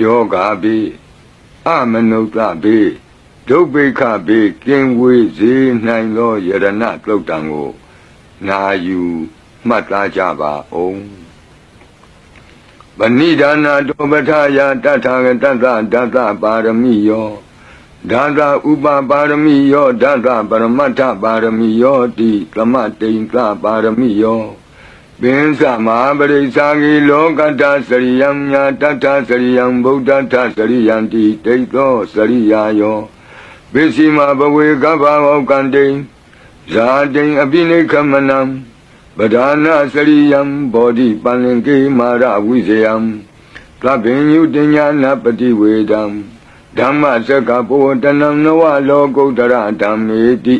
ယောဂဘေးအမနုဿဘေးဒုဗ္ဗိခဘေးကင်းဝေးစေနိုင်သောယရဏသုတ်တံကိုနာယူမှတ်သားကြပါအောင်ဗဏိဒါနာတောပထယာတထာဂတတဒတပါရမီယောဒါသဥပပါရမီယောဒါသပရမတ္ထပါရမီယောတိသမတိန်သပါရမီယော ပင်္စမဟာပရိစ္ဆာဂီလောကတ္တစရိယံညာတတ္ထစရိယံဗုဒ္ဓတ္ထစရိယံတိတိတ်သောစရိယာယောပစ္စည်းမဘဝေကဗ္ဗဟောကံတိဇာတိံအပိနိခမနံပဒါနာစရိယံဘောဓိပန္လင်ကေမာရဝိဇယံသဗ္ဗညုတညာနာပတိဝေဒံဓမ္မစကဘောတနံနဝလောကုတ္တရဓမ္မေတိ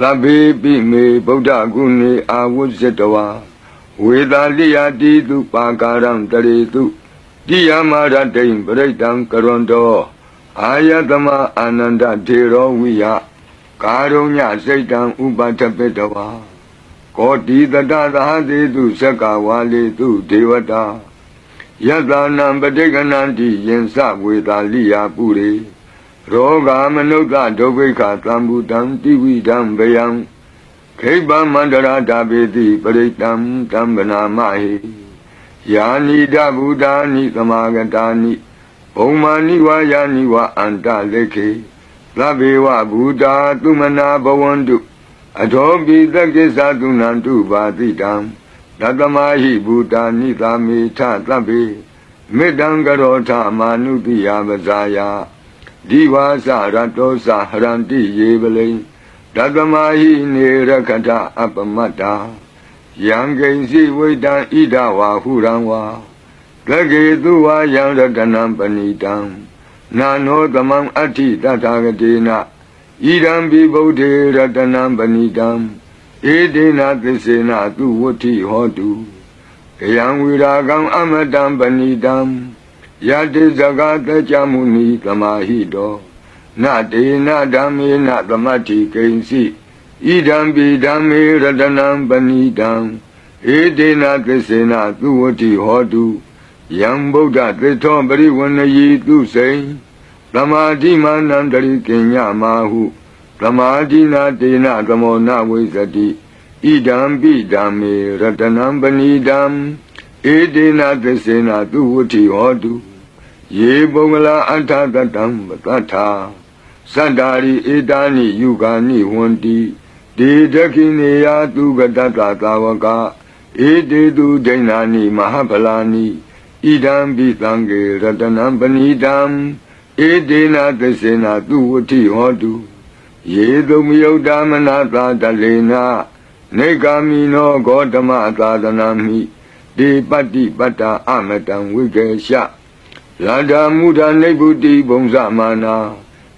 သဗ္ဗေပိမေဗုဒ္ဓဂုဏေအာဝုဇ္ဇတဝါ ဝေသာလိယတိတုပါကာရံတရေတုတိယမာရတိံပရိတံကရွန်တောအာယတမအာနန္ဒထေရောဝိယကာရုညစိတ်တံဥပထပိတဝါကောတိတတသဟတိတုသက္ကဝါလေတုဒေဝတာယတနံပဋိကနန္တိယင်စဝေသာလိယပုရိရောဂာမနုဿဒုဗ္ဗိခသံဘူတံတိဝိတံဗယံ ခိဗ္ဗမန္တရာဓာပေတိပရိတံတံဗနာမဟိယာနိဒဗုဒ္ဓာနိသမာဂတာနိဘုံမာနိဝါယာနိဝါအန္တလေခေသဗ္ဗေဝဗုဒ္ဓသုမနာဘဝန္တုအထောပိသကိစ္စသုနန္တုပါတိတံတတမဟိဘူတာနိသာမေထသဗ္ဗေမေတ္တံကရောထမာနုတိယပဇာယဒီဝါစရတောစဟရန္တိယေပလိံ တတမဟိနေရခတအပမတ္တာယံကိဉ္စီဝိတံဣဒဝါဟုရံဝါတကေသူဝါယံရတနံပဏိတံနာနောသမံအဋ္ဌိတထာဂတိနာဣဒံဘိဗုဒ္ဓေရတနံပဏိတံဧတေနသစ္စေနသူဝဋ္ဌိဟောတုကယံဝိရာကံအမတံပဏိတံယတိဇဂတကြမုနိသမာဟိတော နတေနဓမ္မေနသမတ္ထိကိဉ္စီဣဒံပိဓမ္မေရတနံပဏိတံဧတေနသစ္စေနသူဝဋ္ဌိဟောတုယံဗုဒ္ဓသစ္ထောပရိဝဏယီသူစိံသမာဓိမာနန္တရိကင်ညမာဟုသမာဓိနာတေနသမောနဝိသတိဣဒံပိဓမ္မေရတနံပဏိတံဧတေနသစ္စေနသူဝဋ္ဌိဟောတုယေပုဂ္ဂလာအထတတံပတ္ထာ သတ္တာရိဧတာနိယုဂာနိဝန္တိဒေဒခိနေယသူကတတသာဝကဧတေတုဒိဏာနိမဟာဖလာနိဣဒံပိသံဃေရတနံပဏိတံဧတေနသစ္စေနသူဝဋ္ဌိဟောတုယေတုမယုတ်တမနာသာတလေနာနေဂာမိနောဂေါတမသာသနာမိဒီပတ္တိပတ္တာအမတံဝိကေရှလန္တာမုဒနိဗ္ဗုတိဘုံဇမာနာ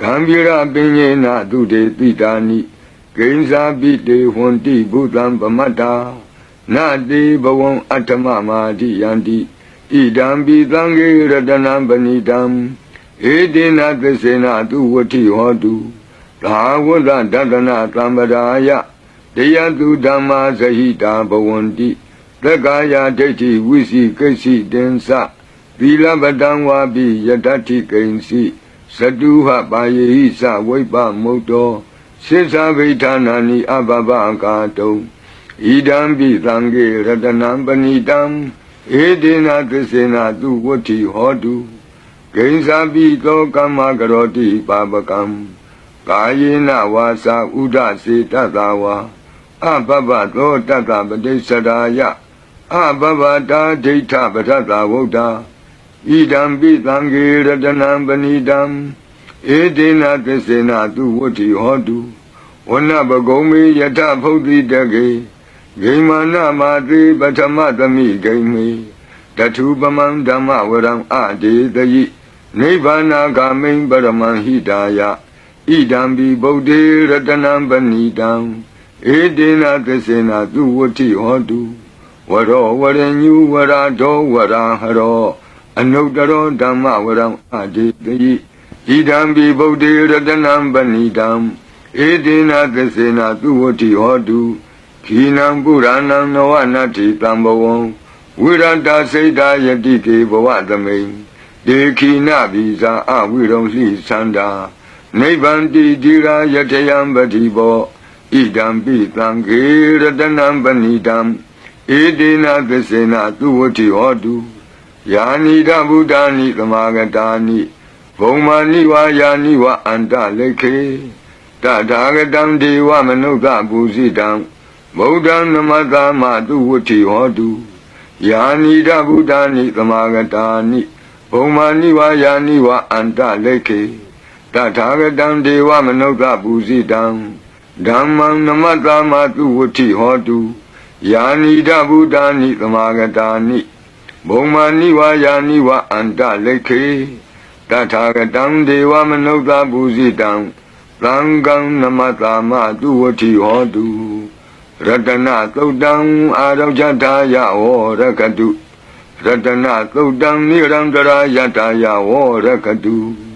ဂံဗီရပင်ညေနသူတေတိတာနိဂိဉ္စာပိတေဟွန်တိဘုသံပမတ္တာနတေဘဝံအတ္တမမာတိယန္တိဣဒံပိသံဃေရတနံပဏိတံဧတေနသစ္စေနသူဝဋ္ဌိဟောတုသာဝတ္တဒတနာသံပဒါယတယတုဓမ္မာဇဟိတာဘဝန္တိသက္ကာယဒိဋ္ဌိဝိစီကိစီတင်္စသီလပတံဝါပိယတ္ထိကိဉ္စီ သတုဟပါယေဟိသဝိပမုတ်တောစိသဗိဌာနာနိအဘဘကာတုံဣဒံပိသံဃေရတနံပဏိတံဧတေနသစ္စေနသူဝဋ္ဌိဟောတုဂိဉ္စာပိသောကမ္မကရောတိပါပကံကာယေနဝါစာဥဒစေတတဝါအဘဘသောတတပတိစ္ဆရာယအဘဘတာဒိဋ္ဌပထတဝုဒ္ဓ ဣဒံပိသံဃေရတနံပဏိတံဧတေနသစ္စေနသူဝဋ္ဌိဟောတုဝနပဂုံမေယထဖုတ်တိတကေဂိမာနမာတိပထမသမိဂိမေဒတထုပမံဓမ္မဝရံအဒေတယိနိဗ္ဗာနာဂမိံပရမံဟိတာယဣဒံဘိဗုဒ္ဓေရတနံပဏိတံဧတေနသစ္စေနသူဝတ္ထိဟောတုဝရောဝရညုဝရာဒောဝရာဟရော အနုတ္တရောဓမ္မဝရံအဒေတယိဣဒံဘိဗုဒ္ဓေရတနံပဏိတံဧတေနသစ္စေနသူဝတ္ထိဟောတုခိနံပုရဏံနဝနတ္ထိတံဘဝံဝိရတစိတ်တာယတိကေဘဝသမိန်ဒေခိနဗီဇာအဝိရုံလှိသန္တာနိဗ္ဗန္တိတိရာယတယံပတိဘောဣဒံပိသံဃေရတနံပဏိတံဧတေနသစ္စေနသူဝတ္ထိဟောတု ယာနိဒဗုဒ္ဓာနိသမာဂတာနိဘုံမာနိဝါယာနိဝအန္တလေခေတထာဂတံဒေဝမနုဿပူဇိတံဗုဒ္ဓံနမတာမသူဝတ္ထိဟောတုယာနိဒဗုဒ္ဓာနိသမာဂတာနိဘုံမာနိဝါယာနိဝအန္တလေခေတထာဂတံဒေဝမနုဿပူဇိတံဓမ္မံနမတာမသူဝတ္ထိဟောတုယာနိဒဗုဒ္ဓာနိသမာဂတာနိ ဘုံမာနိဝါယာနိဝအန္တလေခေတထာဂတံဒေဝမနုဿပူဇိတံသံဃံနမတာမသူဝတ္ထိဟောတုရတနသုတ်တံအာရောဇတာယဝရကတုရတနသုတ်တံနိရံတရာယတာယဝရကတု